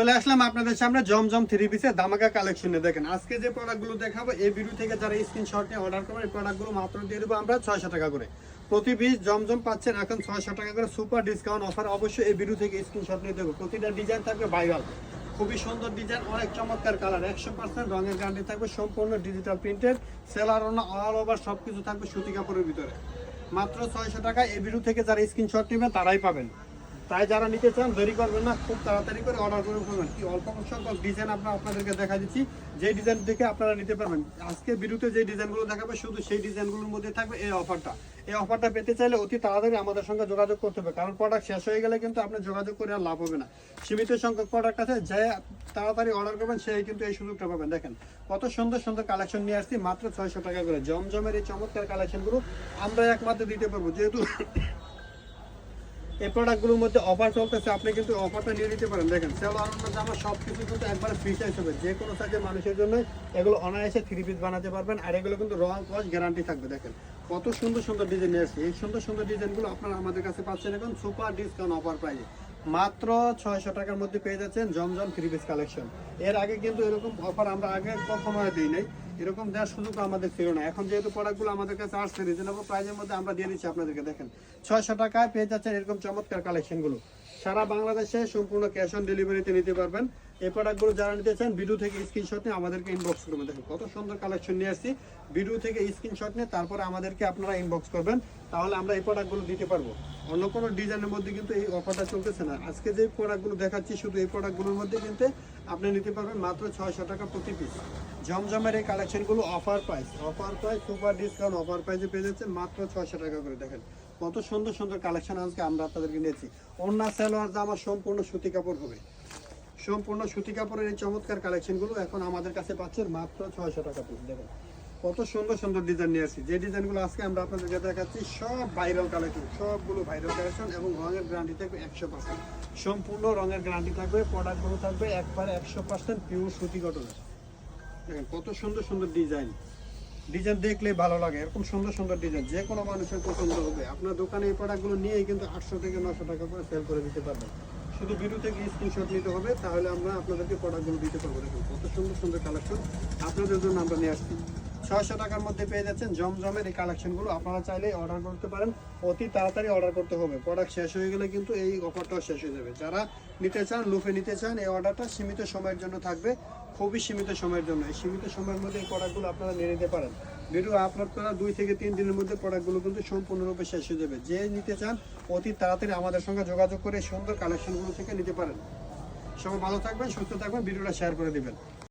চলে আসলাম আপনাদের সামনে জমজম থ্রি পিসের দামাকা কালেকশনে দেখেন, আজকে যে প্রোডাক্টগুলো দেখাবো, এই ভিডিও থেকে যারা স্ক্রিনশট নিয়ে অর্ডার করবেন, এই প্রোডাক্টগুলো মাত্র দিয়ে দেবো আমরা ছয়শো টাকা করে। প্রতি পিস জমজম পাচ্ছেন এখন ছয়শো টাকা করে সুপার ডিসকাউন্ট অফার অবশ্যই এই ভিডিও থেকে স্ক্রিনশট নিয়ে দেবো। প্রতিটা ডিজাইন থাকবে ভাইরাল খুবই সুন্দর ডিজাইন অনেক চমৎকার কালার একশো পার্সেন্ট রঙের গ্যারান্টি থাকবে, সম্পূর্ণ digital printed seller all over সব কিছু থাকবে সুতি কাপড়ের ভিতরে। মাত্র ছয়শো টাকা, এই ভিডিও থেকে যারা স্ক্রিনশট নেবেন, তারাই পাবেন। তাই যারা নিতে চান, দেরি করবেন না, খুব তাড়াতাড়ি করে অর্ডার করে ফেলবেন। কি অল্প সংখ্যক ডিজাইন আমরা আপনাদেরকে দেখা দিচ্ছি। যে ডিজাইন দেখে আপনারা নিতে পারবেন। আজকে ভিডিওতে যে ডিজাইনগুলো দেখাবে, শুধু সেই ডিজাইনগুলোর মধ্যে থাকবে এই অফারটা এই অফারটা পেতে চাইলে অতি তাড়াতাড়ি আমাদের সঙ্গে যোগাযোগ করতে হবে। কারণ প্রোডাক্ট শেষ হয়ে গেলে কিন্তু আপনি যোগাযোগ করে আর লাভ হবে না। সীমিত সংখ্যক প্রোডাক্ট আছে, যে তাড়াতাড়ি অর্ডার করবেন, সেই কিন্তু এই সুযোগটা পাবেন। দেখেন, কত সুন্দর সুন্দর কালেকশন নিয়ে আসছি, মাত্র ছয়শো টাকা করে। জমজমের এই চমৎকার কালেকশনগুলো আমরা একমাত্র দিতে পারব। যেহেতু এই প্রোডাক্টগুলোর মধ্যে অফার চলতেছে, আপনি কিন্তু অফারটা নিয়ে নিতে পারেন। দেখেন সেলোয়ার জামা সব কিছু কিন্তু একবারে ফ্রি সাইজ হবে। যে কোনো সাইজের মানুষের জন্য এগুলো অনায়াসে থ্রি পিস বানাতে পারবেন, আর এগুলো কিন্তু রং কস গ্যারান্টি থাকবে, দেখেন। কত সুন্দর সুন্দর ডিজাইন আসছে। এই সুন্দর সুন্দর ডিজাইনগুলো আপনারা আমাদের কাছে পাচ্ছেন এখন সুপার ডিসকাউন্ট অফার প্রাইজে মাত্র ছয়শো টাকার মধ্যে পেয়ে যাচ্ছেন জমজম থ্রি পিস কালেকশন এর আগে কিন্তু এরকম অফার আমরা আগে কখনো দিই নাই। এরকম দেওয়ার সুযোগ আমাদের ছিল না। এখন যেহেতু প্রোডাক্টগুলো আমাদের কাছে আসছে রিজনেবল প্রাইজের মধ্যে আমরা দিয়ে দিচ্ছি আপনাদেরকে, দেখেন। ছয়শো টাকায় পেয়ে যাচ্ছেন এরকম চমৎকার কালেকশনগুলো সারা বাংলাদেশে সম্পূর্ণ ক্যাশ অন ডেলিভারিতে নিতে পারবেন। এই প্রোডাক্টগুলো যারা নিতে চান ভিডিও থেকে স্ক্রিনশট নিয়ে আমাদেরকে ইনবক্স করবেন। দেখেন, কত সুন্দর কালেকশন নিয়ে আসছি। ভিডিও থেকে স্ক্রিনশট নিয়ে তারপরে আমাদেরকে আপনারা ইনবক্স করবেন। তাহলে আমরা এই প্রোডাক্টগুলো দিতে পারব। অন্য কোনো ডিজাইনের মধ্যে কিন্তু এই অফারটা চলতেছে না। আজকে যে প্রোডাক্টগুলো দেখাচ্ছি, শুধু এই প্রোডাক্টগুলোর মধ্যে কিন্তু আপনি নিতে পারবেন মাত্র ছয়শো টাকা প্রতি পিস জমজমের এই কালেকশনগুলো offer price offer price super discount offer প্রাইসে পেয়ে যাচ্ছে মাত্র ছয়শো টাকা করে। দেখেন, কত সুন্দর সুন্দর কালেকশন আজকে আমরা আপনাদেরকে নিয়েছি। অন্য সালোয়ার জামা সম্পূর্ণ সুতি কাপড় হবে। সম্পূর্ণ সুতি কাপড়ের এই চমৎকার কালেকশনগুলো এখন আমাদের কাছে পাচ্ছেন মাত্র ছয়শো টাকা পিস দেখেন, কত সুন্দর সুন্দর ডিজাইন নিয়ে আসছি। যে ডিজাইনগুলো আজকে আমরা আপনাদেরকে দেখাচ্ছি, সব ভাইরাল কালেকশন সবগুলো ভাইরাল কালেকশন এবং রঙের গ্যারান্টি থাকবে একশো পার্সেন্ট সম্পূর্ণ রঙের গ্যারান্টি থাকবে প্রোডাক্টগুলো থাকবে একবার একশো পার্সেন্ট পিওর সুতি কটনের কত সুন্দর সুন্দর ডিজাইন ডিজাইন দেখলে ভালো লাগে, এরকম সুন্দর সুন্দর ডিজাইন যে কোনো মানুষের পছন্দ হবে। আপনার দোকানে এই প্রোডাক্টগুলো নিয়েই কিন্তু আটশো থেকে নশো টাকা করে সেল করে দিতে পারবেন। শুধু ভিডিও থেকে স্ক্রিনশট নিতে হবে, তাহলে আমরা আপনাদেরকে প্রোডাক্টগুলো দিতে পারব। দেখুন, কত সুন্দর সুন্দর কালেকশন আপনাদের জন্য আমরা নিয়ে আসছি। ছয়শো টাকার মধ্যে পেয়ে যাচ্ছেন জমজমের এই কালেকশনগুলো। আপনারা চাইলে অর্ডার করতে পারেন। অতি তাড়াতাড়ি অর্ডার করতে হবে। প্রোডাক্ট শেষ হয়ে গেলে কিন্তু এই অফারটাও শেষ হয়ে যাবে। যারা নিতে চান লুফে নিতে চান, এই অর্ডারটা সীমিত সময়ের জন্য থাকবে। খুবই সীমিত সময়ের জন্য। এই সীমিত সময়ের মধ্যে এই প্রোডাক্টগুলো আপনারা নিয়ে নিতে পারেন। ভিডিও আপলোড করা দুই থেকে তিন দিনের মধ্যে প্রোডাক্টগুলো কিন্তু সম্পূর্ণরূপে শেষ হয়ে যাবে। যে নিতে চান, অতি তাড়াতাড়ি আমাদের সঙ্গে যোগাযোগ করে সুন্দর কালেকশনগুলো থেকে নিতে পারেন। সবাই ভালো থাকবেন, সুস্থ থাকবেন। ভিডিওটা শেয়ার করে দিবেন।